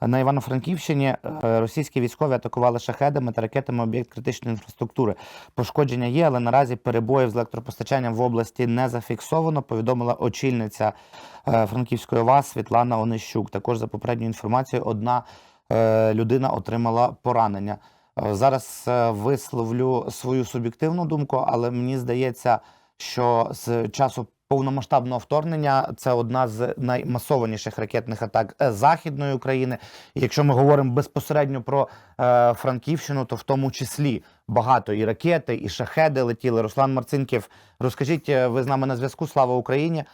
На Івано-Франківщині е, російські військові атакували шахедами та ракетами об'єкт критичної інфраструктури. Пошкодження є, але наразі перебоїв з електропостачанням в області не зафіксовано. Повідомила очільниця е, Франківської ВАС Світлана Онищук. Також за попередньою інформацією, одна е, людина отримала поранення. Зараз висловлю свою суб'єктивну думку, але мені здається, що з часу повномасштабного вторгнення це одна з наймасованіших ракетних атак е, західної України. І якщо ми говоримо безпосередньо про е, Франківщину, то в тому числі багато і ракети, і шахеди летіли. Руслан Марцинків, розкажіть, е, ви з нами на зв'язку? Слава Україні!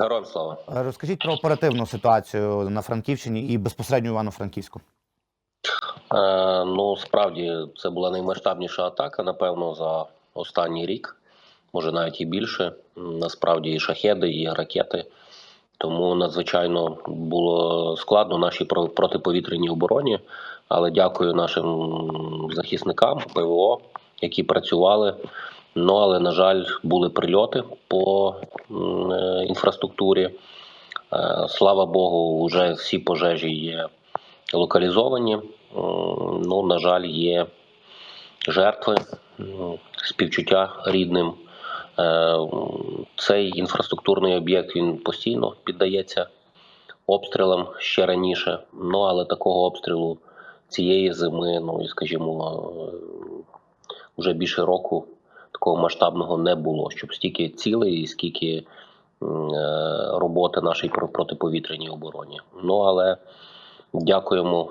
Героям слава. Е, Розкажіть про оперативну ситуацію на Франківщині і безпосередньо Івано-Франківську. Е, ну справді це була наймасштабніша атака, напевно, за останній рік, може навіть і більше. Насправді і шахеди, і ракети. Тому надзвичайно було складно нашій про- протиповітряній обороні. Але дякую нашим захисникам ПВО, які працювали. Ну але на жаль, були прильоти по е, інфраструктурі. Е, Слава Богу, вже всі пожежі є локалізовані. Ну, на жаль, є жертви, співчуття рідним. Е, Цей інфраструктурний об'єкт він постійно піддається обстрілам ще раніше. Ну але такого обстрілу цієї зими, ну і скажімо, е, вже більше року такого масштабного не було, щоб стільки цілей і скільки е, роботи нашій про- протиповітряній обороні. Ну але дякуємо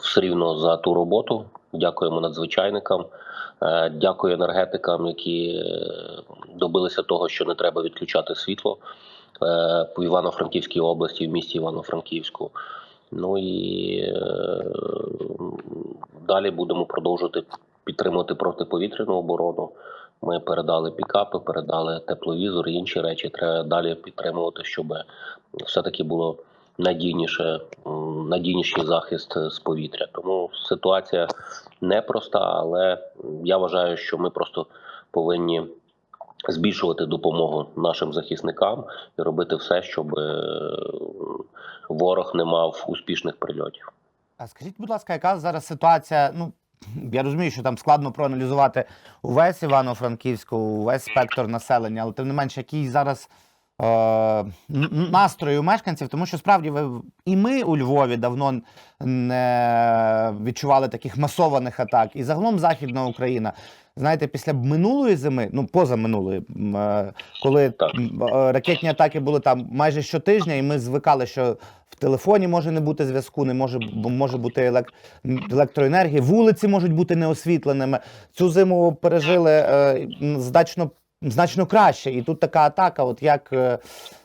все рівно за ту роботу. Дякуємо надзвичайникам. Е, Дякую енергетикам, які е, добилися того, що не треба відключати світло е, по Івано-Франківській області, в місті Івано-Франківську. Ну і е, далі будемо продовжувати підтримувати протиповітряну оборону. Ми передали пікапи, передали тепловізор і інші речі. Треба далі підтримувати, щоб все-таки було надійніше, надійніший захист з повітря. Тому ситуація непроста, але я вважаю, що ми просто повинні збільшувати допомогу нашим захисникам і робити все, щоб е, ворог не мав успішних прильотів. А скажіть, будь ласка, яка зараз ситуація? Ну я розумію, що там складно проаналізувати увесь Івано-Франківську, увесь спектр населення, але тим не менше, який зараз е, н- настрої у мешканців, тому що справді ви і ми у Львові давно не відчували таких масованих атак, і загалом Західна Україна. Знаєте, після минулої зими, ну поза минулої, е, коли Так. е, ракетні атаки були там майже щотижня, і ми звикали, що в телефоні може не бути зв'язку, не може може бути елек... електроенергії, вулиці можуть бути неосвітленими. Цю зиму пережили м, значно значно краще. І тут така атака, от як е,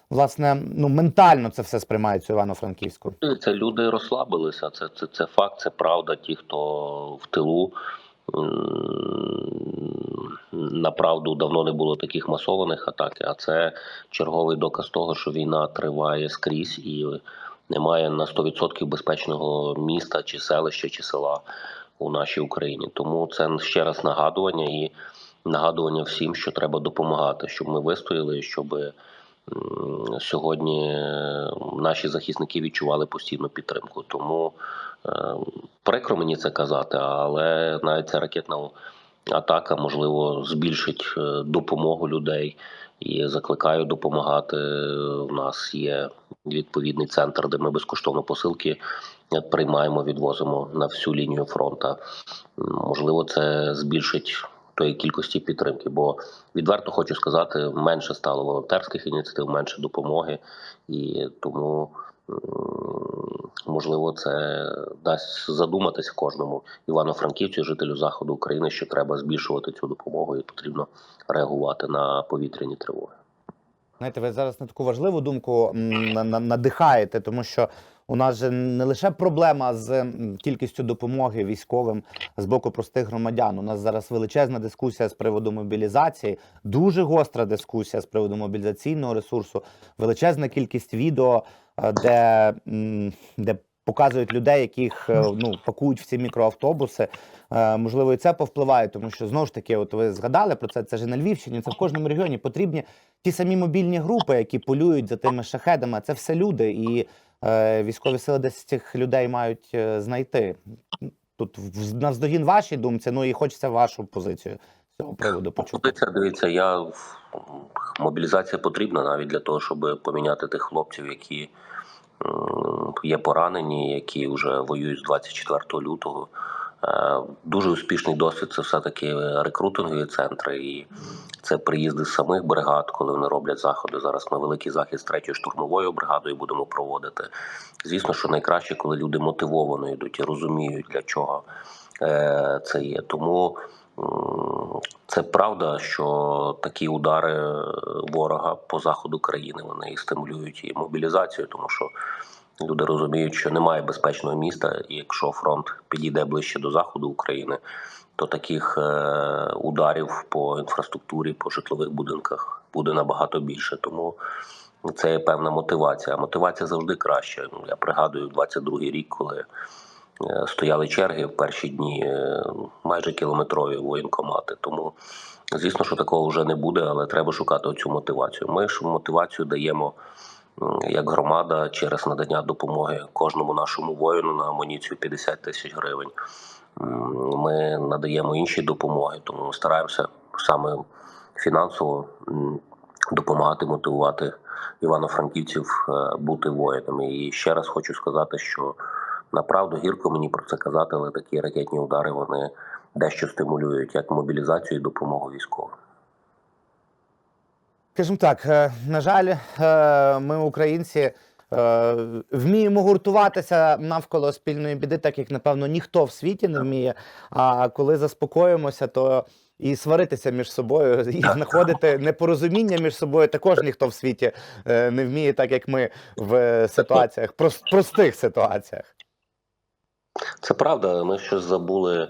власне ну ментально це все сприймається Івано-Франківську. Це люди розслабилися. Це, це, це факт, це правда. Ті, хто в тилу. Направду давно не було таких масованих атак, а це черговий доказ того, що війна триває скрізь і немає на 100% безпечного міста чи селища чи села у нашій Україні. Тому це ще раз нагадування і нагадування всім, що треба допомагати, щоб ми вистояли, щоб сьогодні е, наші захисники відчували постійну підтримку. Тому е, прикро мені це казати, але навіть ця ракетна атака можливо збільшить е, допомогу людей. І закликаю допомагати. У нас є відповідний центр, де ми безкоштовно посилки приймаємо, відвозимо на всю лінію фронту. Можливо, це збільшить тої кількості підтримки, бо відверто хочу сказати, менше стало волонтерських ініціатив, менше допомоги, і тому можливо це дасть задуматися кожному івано-франківцю, жителю заходу України, що треба збільшувати цю допомогу і потрібно реагувати на повітряні тривоги. Знаєте, ви зараз на таку важливу думку на- на- надихаєте, тому що у нас же не лише проблема з кількістю допомоги військовим з боку простих громадян. У нас зараз величезна дискусія з приводу мобілізації, дуже гостра дискусія з приводу мобілізаційного ресурсу, величезна кількість відео, е, де, де показують людей, яких е, ну пакують в ці мікроавтобуси. Е, Можливо, і це повпливає, тому що знову ж таки, от ви згадали про це. Це ж на Львівщині, це в кожному регіоні потрібні ті самі мобільні групи, які полюють за тими шахедами. Це все люди, і е, військові сили десь цих людей мають знайти. Тут в- навздогін вашій думці, ну і хочеться вашу позицію з цього приводу почути. Позиція, дивіться, я мобілізація потрібна навіть для того, щоб поміняти тих хлопців, які є поранені, які вже воюють з 24 лютого. Е, Дуже успішний досвід це все-таки рекрутингові центри, і це приїзди з самих бригад, коли вони роблять заходи. Зараз ми великий захід з третьою штурмовою бригадою будемо проводити. Звісно, що найкраще, коли люди мотивовано йдуть і розуміють, для чого е, це є. Тому це правда, що такі удари ворога по заходу країни вони і стимулюють і мобілізацію, тому що люди розуміють, що немає безпечного міста, і якщо фронт підійде ближче до заходу України, то таких е, ударів по інфраструктурі, по житлових будинках буде набагато більше. Тому це є певна мотивація. Мотивація завжди краща. Я пригадую 22-й рік, коли е, стояли черги в перші дні, е, майже кілометрові воєнкомати. Тому, звісно, що такого вже не буде, але треба шукати цю мотивацію. Ми ж мотивацію даємо як громада через надання допомоги кожному нашому воїну на амуніцію 50 тисяч гривень. Ми надаємо інші допомоги, тому ми стараємося саме фінансово допомагати мотивувати івано-франківців е, бути воїнами. І ще раз хочу сказати, що направду гірко мені про це казати, але такі ракетні удари вони дещо стимулюють як мобілізацію і допомогу військовим. Скажімо так, е, на жаль, е, ми, українці, е, вміємо гуртуватися навколо спільної біди, так як, напевно, ніхто в світі не вміє. А коли заспокоїмося, то і сваритися між собою, і знаходити непорозуміння між собою також ніхто в світі не вміє, так як ми в ситуаціях, простих ситуаціях. Це правда. Ми щось забули.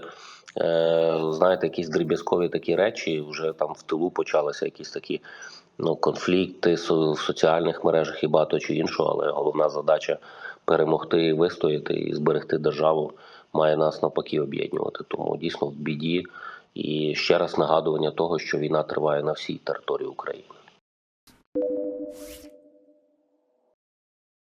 Е, знаєте, якісь дріб'язкові такі речі. Вже там в тилу почалися якісь такі ну, конфлікти в соціальних мережах і багато чи іншого. Але головна задача перемогти і вистояти і зберегти державу має нас навпаки об'єднувати. Тому дійсно в біді. І ще раз нагадування того, що війна триває на всій території України.